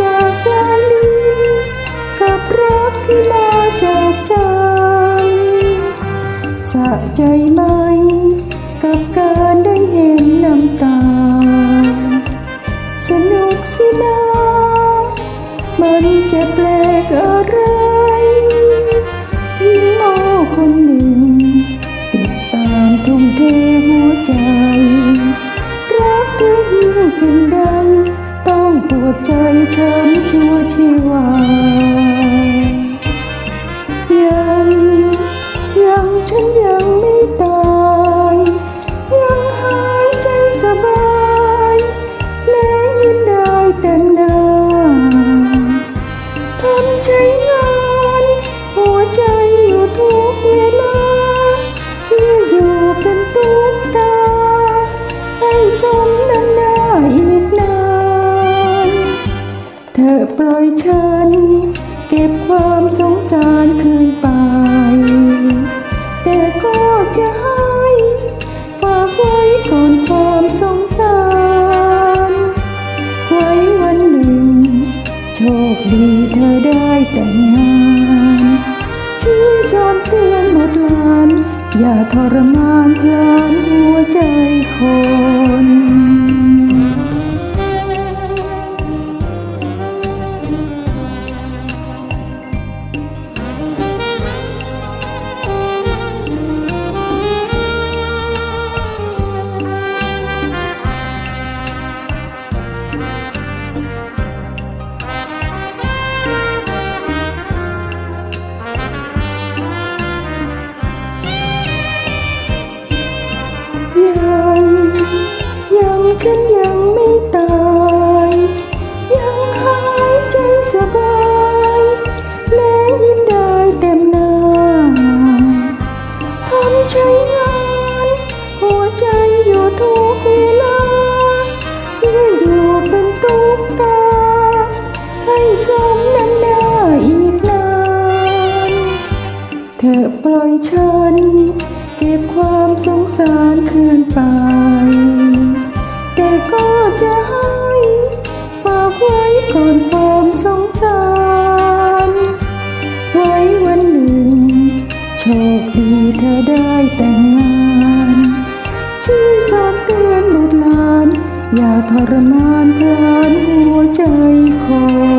จากลาลีกับรักที่มาจากใจสะใจไหม กับการได้เห็นน้ำตา สนุกสินะมันจะแปลกอะไรยิ่งโง่คนหนึ่ง ติดตามทุ่มเทหัวใจ รักเธอยิ่งสิ่งใดต้อง ปวดใจช้ำชั่วชีวา อปล่อยฉัน เก็บความสงสารคืนไป แต่ก็จะให้ฝากไว้ก่อนความสงสาร ไว้วันหนึ่ง โชคดีเธอได้แต่งงานชี้สอนเตือนหมดลาน อย่าทรมานคลานหัวใจคน ฉันยังไม่ตาย ยังหายใจสบายและยิ้มได้เต็มหน้าทำใช้งานหัวใจอยู่ทุกเวลาเพื่ออยู่เป็นตุ๊กตา ให้สมน้ำหน้าอีกนานเธอปล่อยฉัน เก็บความสงสารคืนไป ดีเธอได้แต่งงานชี้สอนเตือนบุตรหลาน อย่าทรมานเพลานหัวใจคน